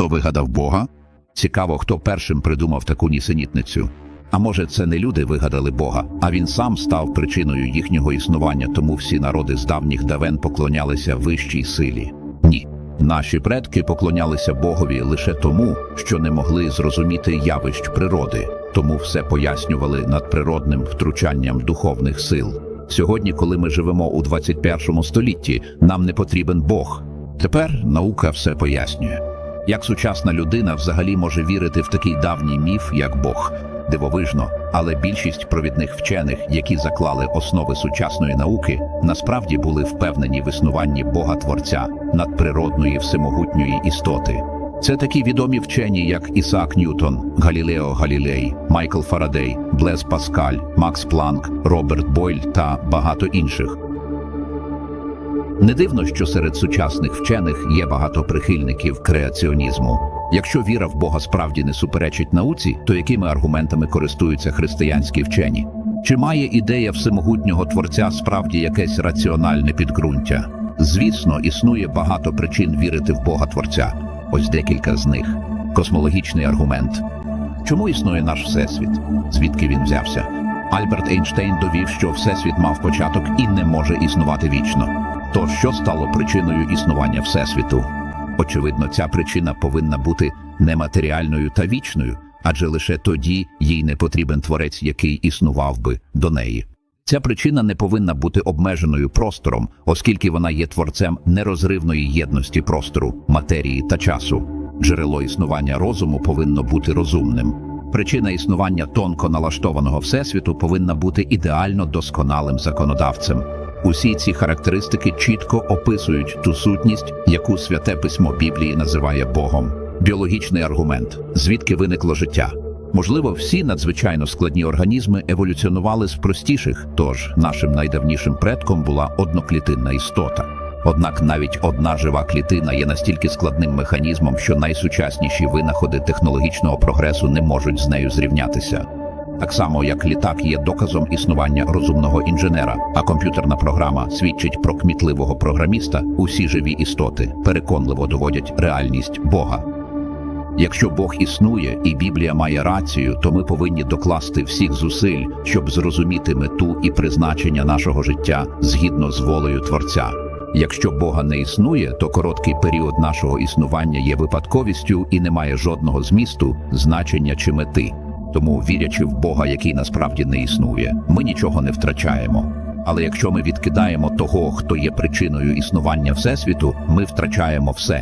Хто вигадав Бога? Цікаво, хто першим придумав таку нісенітницю. А може, це не люди вигадали Бога, а він сам став причиною їхнього існування, тому всі народи з давніх давен поклонялися вищій силі. Ні. Наші предки поклонялися Богові лише тому, що не могли зрозуміти явищ природи, тому все пояснювали надприродним втручанням духовних сил. Сьогодні, коли ми живемо у 21 столітті, нам не потрібен Бог. Тепер наука все пояснює. Як сучасна людина взагалі може вірити в такий давній міф, як Бог? Дивовижно, але більшість провідних вчених, які заклали основи сучасної науки, насправді були впевнені в існуванні Бога Творця, надприродної всемогутньої істоти. Це такі відомі вчені, як Ісаак Ньютон, Галілео Галілей, Майкл Фарадей, Блез Паскаль, Макс Планк, Роберт Бойль та багато інших. Не дивно, що серед сучасних вчених є багато прихильників креаціонізму. Якщо віра в Бога справді не суперечить науці, то якими аргументами користуються християнські вчені? Чи має ідея всемогутнього творця справді якесь раціональне підґрунтя? Звісно, існує багато причин вірити в Бога Творця. Ось декілька з них. Космологічний аргумент. Чому існує наш всесвіт? Звідки він взявся? Альберт Ейнштейн довів, що всесвіт мав початок і не може існувати вічно. То що стало причиною існування всесвіту? Очевидно, ця причина повинна бути нематеріальною та вічною, адже лише тоді їй не потрібен творець, який існував би до неї. Ця причина не повинна бути обмеженою простором, оскільки вона є творцем нерозривної єдності простору, матерії та часу. Джерело існування розуму повинно бути розумним. Причина існування тонко налаштованого всесвіту повинна бути ідеально досконалим законодавцем. Усі ці характеристики чітко описують ту сутність, яку святе письмо Біблії називає Богом. Біологічний аргумент, звідки виникло життя. Можливо, всі надзвичайно складні організми еволюціонували з простіших, тож нашим найдавнішим предком була одноклітинна істота. Однак навіть одна жива клітина є настільки складним механізмом, що найсучасніші винаходи технологічного прогресу не можуть з нею зрівнятися. Так само, як літак є доказом існування розумного інженера, а комп'ютерна програма свідчить про кмітливого програміста, усі живі істоти переконливо доводять реальність Бога. Якщо Бог існує і Біблія має рацію, то ми повинні докласти всіх зусиль, щоб зрозуміти мету і призначення нашого життя згідно з волею Творця. Якщо Бога не існує, то короткий період нашого існування є випадковістю і не має жодного змісту, значення чи мети. Тому, вірячи в Бога, який насправді не існує, ми нічого не втрачаємо. Але якщо ми відкидаємо того, хто є причиною існування Всесвіту, ми втрачаємо все.